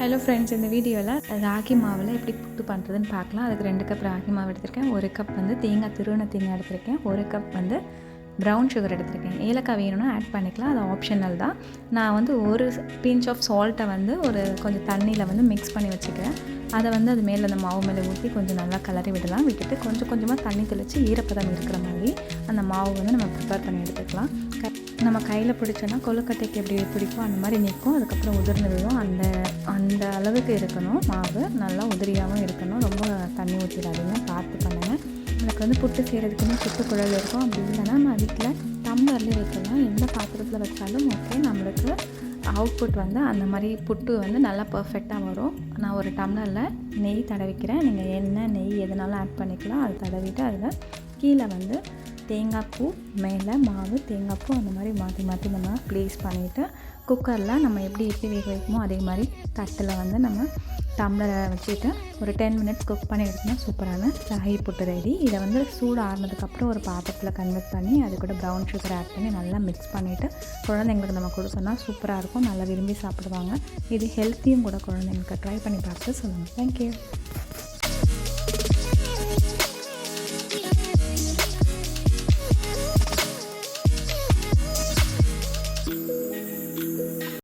Hello friends இந்த வீடியோவில் ராகி மாவில் எப்படி புட்டு பண்ணுறதுன்னு பார்க்கலாம். அதுக்கு ரெண்டு கப் ராகி மாவு எடுத்திருக்கேன். ஒரு கப் வந்து தேங்காய் திருவண்ண தேங்காய் எடுத்திருக்கேன். ஒரு கப் வந்து ப்ரௌன் சுகர் எடுத்துருக்கேன். ஏலக்காய் வேணும்னா ஆட் பண்ணிக்கலாம். அது ஆப்ஷனல் தான். நான் வந்து ஒரு பிஞ்ச் ஆஃப் சால்ட்டை வந்து ஒரு கொஞ்சம் தண்ணியில் வந்து மிக்ஸ் பண்ணி வச்சுக்கிறேன். அதை வந்து அது மேலே அந்த மாவு மேலே ஊற்றி கொஞ்சம் நல்லா கலரி விடலாம். விட்டுட்டு கொஞ்சம் கொஞ்சமாக தண்ணி தெளித்து ஈரப்பதம் இருக்கிற மாதிரி அந்த மாவு வந்து நம்ம ப்ரிப்பேர் பண்ணி எடுத்துக்கலாம். நம்ம கையில் பிடிச்சோன்னா கொழுக்கட்டைக்கு எப்படி பிடிக்கும் அந்த மாதிரி நிற்கும். அதுக்கப்புறம் உதிர்ந்து விழும். அந்த அந்த அளவுக்கு இருக்கணும் மாவு. நல்லா உதிரியாகவும் இருக்கணும். ரொம்ப தண்ணி ஊற்றிடாதீங்க பார்த்து பண்ண எனக்கு வந்து புட்டு செய்கிறதுக்குன்னு புட்டு குழல் இருக்கும் அப்படி இல்லைன்னா நம்ம வீட்டில் டம்ளர்லேயே வைக்கலாம். எந்த பாத்திரத்தில் வச்சாலும் ஓகே நம்மளுக்கு அவுட்புட் வந்து அந்த மாதிரி புட்டு வந்து நல்லா பர்ஃபெக்டாக வரும். நான் ஒரு டம்ளரில் நெய் தடவிக்கிறேன். நீங்கள் என்ன நெய் எதுனாலும் ஆட் பண்ணிக்கலாம். அது தடவிட்டு அதில் கீழே வந்து தேங்காய் பூ மேலே மாவு தேங்காய் பூ அந்த மாதிரி மாற்றி மாற்றி நம்ம ப்ளேஸ் பண்ணிவிட்டு குக்கரில் நம்ம எப்படி இட்லி வேக வைக்குமோ அதே மாதிரி தட்டில் வந்து நம்ம டம்ளரை வச்சுட்டு ஒரு டென் மினிட்ஸ் குக் பண்ணி எடுத்தோம்னா சூப்பரான ராகி புட்டு ரெடி இதை வந்து சூடு ஆறுனதுக்கப்புறம் ஒரு பாத்திரத்தில் கன்வெர்ட் பண்ணி அது கூட ப்ரௌன் சுகர் ஆட் பண்ணி நல்லா மிக்ஸ் பண்ணிவிட்டு குழந்தைங்களுக்கு நம்ம கொடுத்தோம்னா சூப்பராக இருக்கும். நல்லா விரும்பி சாப்பிடுவாங்க. இது ஹெல்த்தியும் கூட குழந்தைங்களுக்கு ட்ரை பண்ணி பார்த்து சொல்லுங்கள் தேங்க்யூ